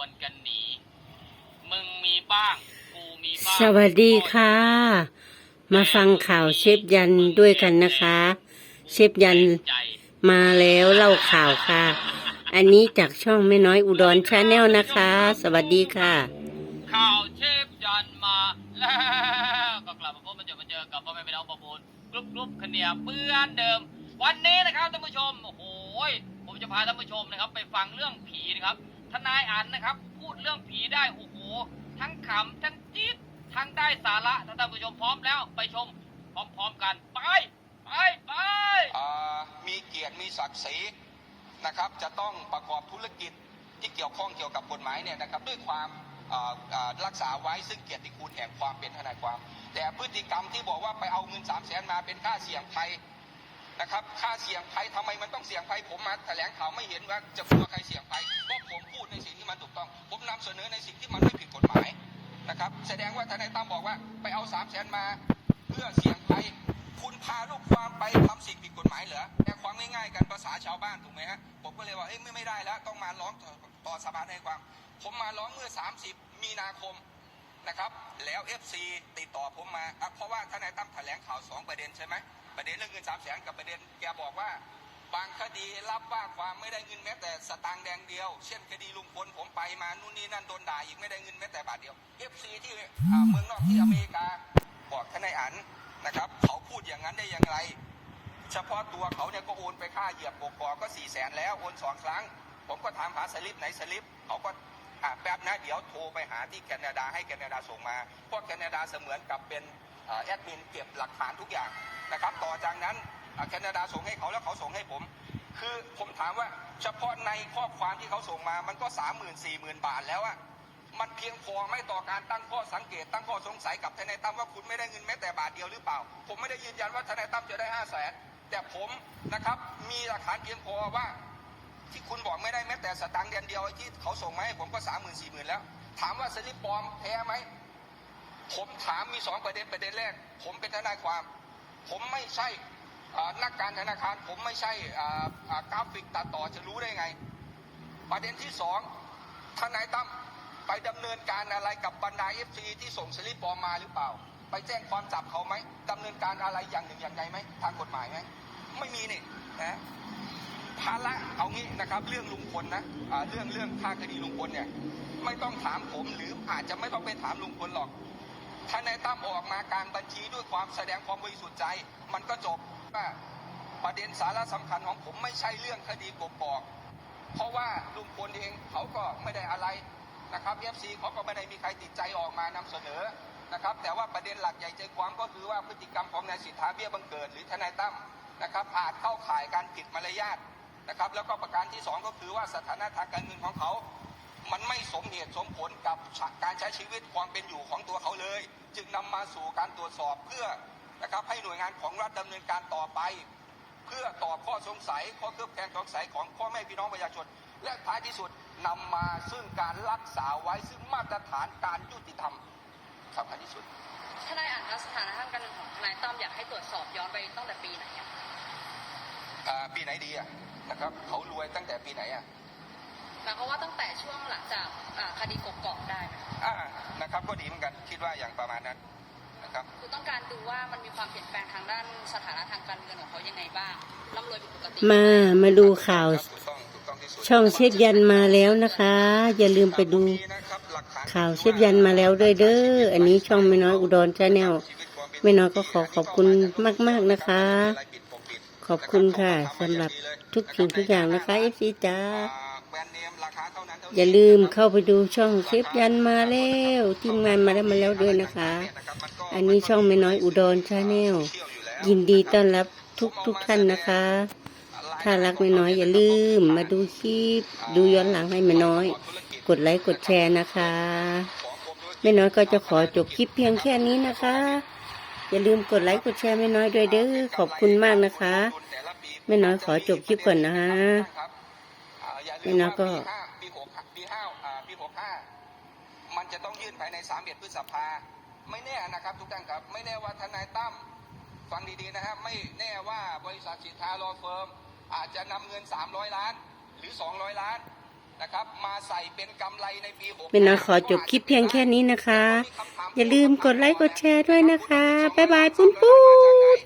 วนกันหนี มึงมีบ้าง กูมีบ้าง สวัสดีค่ะ มาฟังข่าวเชฟยันด้วยกันนะคะ เชฟยันใจมาแล้วเล่าข่าวค่ะ อันนี้จากช่องแม่น้อยอุดรชาแนลนะคะ สวัสดีค่ะ ข่าวเชฟยันมาแล้วก็กลับมาพบมาเจอมาเจอกับพ่อแม่พี่น้องประมูลกรุ๊ปกรุ๊ปคะเนียเปื้อนเดิม วันนี้นะครับท่านผู้ชมโอ้โหยผมจะพาท่านผู้ชมนะครับ ไปฟังเรื่องผีนะครับ ทนายอันนะครับ พูดเรื่องผีได้โอ้โหทั้งขำทั้งจี๊ดทั้งได้สาระถ้าท่านผู้ชมพร้อมแล้วไปชม พร้อมๆกันไปไปไปอ่ามีเกียรติมีศักดิ์ศรีนะครับ จะต้องประกอบธุรกิจที่เกี่ยวข้องเกี่ยวกับกฎหมายเนี่ยนะครับด้วยความอ่าอ่ารักษาไว้ซึ่งเกียรติคุณแห่งความเป็นทนายความ แต่พฤติกรรมที่บอกว่าไปเอาเงินสามแสนมาเป็นค่าเสี่ยงภัยนะครับค่าเสี่ยงภัยทำไมมันต้องเสี่ยงภัยผมมาแถลงข่าวไม่เห็นว่าจะกลัวใครเสี่ยงภัย มันถูกต้อง ผมนำเสนอในสิ่งที่มันไม่ผิดกฎหมายนะครับ แสดงว่าทนายตั้มบอกว่าไปเอาสามแสนมา เพื่อเสี่ยงภัยคุณพาลูกความไปทำสิ่งผิดกฎหมายเหรอแต่ความง่ายๆกันภาษาชาวบ้านถูกไหมฮะผมก็เลยว่าเอ้ยไม่ไม่ได้แล้ว ต้องมาร้องต่อต่อสภาทนความ ผมมาร้องเมื่อ 30 มีนาคมนะครับ แล้ว FC ติดต่อผมมาเพราะว่าทนายตั้มแถลงข่าว 2 ประเด็นใช่ไหมประเด็นเรื่องเงิน3 0 0แสนกับประเด็นแกบอกว่า บางคดีรับว่าความไม่ได้เงินแม้แต่สตางค์แดงเดียว เช่นคดีลุงพลผมไปมานู่นนี่นั่นโดนด่าอีกไม่ได้เงินแม้แต่บาทเดียว FC ที่อ่เมืองนอกที่อเมริกาบอกทนายอันนะครับ เขาพูดอย่างนั้นได้อย่างไร เฉพาะตัวเขาเนี่ยก็โอนไปค่าเหยียบกกอกก็สี่แสนแล้วโอนสองครั้ง ผมก็ถามหาสลิปไหนสลิปเขาก็แป๊บนะเดี๋ยวโทรไปหาที่แคนาดาให้แคนาดาส่งมาเพราะแคนาดาเสมือนกับเป็นแอดมินเก็บหลักฐานทุกอย่างนะครับ ต่อจากนั้น แคนาดาส่งให้เขาแล้วเขาส่งให้ผม คือผมถามว่าเฉพาะในข้อความที่เขาส่งมามันก็สามหมื่นสี่หมื่นบาทแล้วอะมันเพียงพอไหม่ต่อการตั้งข้อสังเกตตั้งข้อสงสัยกับทนายตั้มว่าคุณไม่ได้เงินแม้แต่บาทเดียวหรือเปล่า ผมไม่ได้ยืนยันว่าทนายตั้มจะได้ห้าแสนแต่ผมนะครับมีหลักฐานเพียงพอว่า ที่คุณบอกไม่ได้แม้แต่สตางค์เดือนเดียวที่เขาส่งมาให้ผมก็สามหมื่นสี่หมื่นแล้ว ถามว่าสลิปปลอมแท้ไหมผมถามมีสองประเด็นประเด็นแรก ผมเป็นทนายความ ผมไม่ใช่ นักการธนาคารผมไม่ใช่กราฟิกตัดต่อจะรู้ได้ไง ประเด็นที่สองทนายตั้มไปดำเนินการอะไรกับบรรดาเอฟซีที่ส่งสลิปปลอมมาหรือเปล่า ไปแจ้งความจับเขาไหมดำเนินการอะไรอย่างหนึ่งอย่างใดไหมทางกฎหมายไหมไม่มีนี่นะภาระเอางี้นะครับเรื่องลุงพลนะอ่าเรื่องเรื่องค่าคดีลุงพลเนี่ยไม่ต้องถามผมหรืออาจจะไม่ต้องไปถามลุงพลหรอก ทนายตั้มออกมากลางบัญชีด้วยความแสดงความบริสุทธิ์ใจ มันก็จบว่าประเด็นสาระสำคัญของผมไม่ใช่เรื่องคดีกบกเพราะว่าลุงพลเองเขาก็ไม่ได้อะไรนะครับเอฟซีเขาก็ไม่ได้มีใครติดใจออกมานำเสนอนะครับ แต่ว่าประเด็นหลักใหญ่ใจความก็คือว่าพฤติกรรมของนายสิทธาเบี้ยบังเกิด หรือทนายตั้มนะครับอาจเข้าข่ายการผิดมารยาทนะครับ แล้วก็ประการที่สองก็คือว่าสถานะทางการเงินของเขา มันไม่สมเหตุสมผลกับการใช้ชีวิตความเป็นอยู่ของตัวเขาเลย จึงนำมาสู่การตรวจสอบเพื่อนะครับให้หน่วยงานของรัฐดำเนินการต่อไป เพื่อตอบข้อสงสัยข้อเคลือบแคลงสงสัยของพ่อแม่พี่น้องประชาชน และท้ายที่สุดนำมาซึ่งการรักษาไว้ซึ่งมาตรฐานการยุติธรรมสำคัญที่สุดทนายอ่านคะสถานะทางการเงินของทนายตั้มอยากให้ตรวจสอบย้อนไปตั้งแต่ปีไหนอะอ่าปีไหนดีอะนะครับเขารวยตั้งแต่ปีไหนอะ หมายความว่าตั้งแต่ช่วงหลังจากอ่าคดีกบกอกได้ไหมอ่านะครับก็ดีเหมือนกันคิดว่าอย่างประมาณนั้นนะครับคือต้องการดูว่ามันมีความเปลี่ยนแปลงทางด้านสถานะทางการเงินของเขายังไงบ้างร่ำรวยผิดปกติมามาดูข่าวถูกต้องถูกต้องที่สุดช่องเชฟยันมาแล้วนะคะ อย่าลืมไปดูนะครับหลักฐนข่าวเชฟยันมาแล้วด้วยเด้ออันนี้ช่องแม่น้อยอุดรชาแนลแม่น้อยก็ขอขอบคุณมากๆนะคะขอบคุณค่ะสำหรับทุกสิ่งทุกอย่างนะคะเอฟซีจ้าแบรนด์เนมรา อย่าลืมเข้าไปดูช่องเชฟยันมาแล้วทีมงานมาแล้วมาแล้วด้วยนะคะ อันนี้ช่องแม่น้อยอุดรชาแนลยินดีต้อนรับทุกทุกท่านนะคะ ถ้ารักแม่น้อยอย่าลืมมาดูคลิปดูย้อนหลังให้แม่น้อย กดไลค์กดแชร์นะคะแม่น้อยก็จะขอจบคลิปเพียงแค่นี้นะคะ อย่าลืมกดไลค์กดแชร์แม่น้อยด้วยเด้อขอบคุณมากนะคะแม่น้อยขอจบคลิปก่อนนะฮะ แม่น้อยก็ปีหกปีห้าอ่าปีหกห้ามันจะต้องยื่นภายในสามเอ็ดพฤษภา ไม่แน่นะครับทุกท่านครับ ไม่แน่ว่าทนายตั้มฟังดีๆนะครับ ไม่แน่ว่าบริษัทสิทธารอเฟิร์มอาจจะนำเงิน 300 ล้าน หรือ 200 ล้านนะครับมาใส่เป็นกำไรในปีหกแม่น้อยขอจบคลิปเพียงแค่นี้นะคะ อย่าลืมกดไลค์กดแชร์ด้วยนะคะ บ๊ายบายปุ้นปุ้น